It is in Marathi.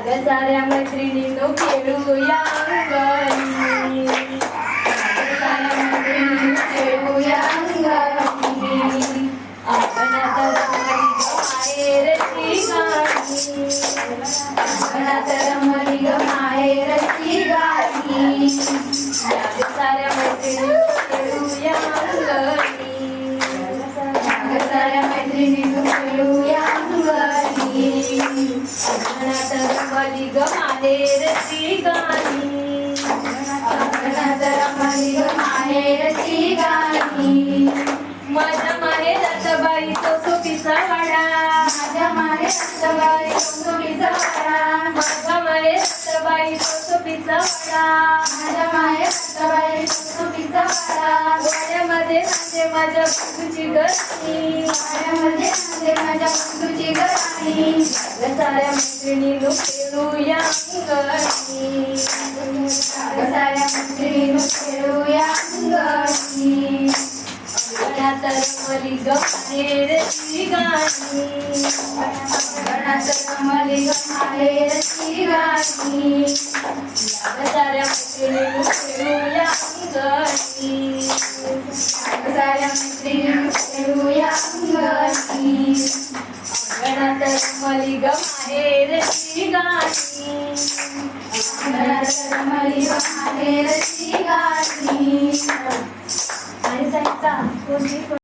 अगं साऱ्या मैत्रिणी नो खेळूया अंगणी साऱ्या मैत्रिणी खेळूया अंगणी आपण आता माहेरची गाणी आपण आता रमली ग माहेरची गाणी साऱ्या मैत्रिणी खेळूया अंगणी साऱ्या मैत्रिणी खेळू अंगणात रमली ग माहेरची गाणी अंगणात रमली ग माहेरची गाणी माझ्या माहेरात बाई तो सोपीचा वाडा. माझ्या माहेरात बाई तो सोपीचा वाडा. माझ्या माहेरात बाई तो सोपीचा वाडा. माझ्या माहेरात बाई तो सोपीचा वाडा. वाड्यामध्ये नाचे माझ्या बंधूची गरणी वाड्यामध्ये गरणी साऱ्या मैत्रिणी खेळूया अंगणी साऱ्या मैत्रिणी खेळूया अंगणी अंगणात रमली ग माहेरची गाणी अंगणात रमली ग अंगणात रमली ग माहेरची गाणी अंगणात रमली ग माहेरची गाणी आणि त्यांचा कोणी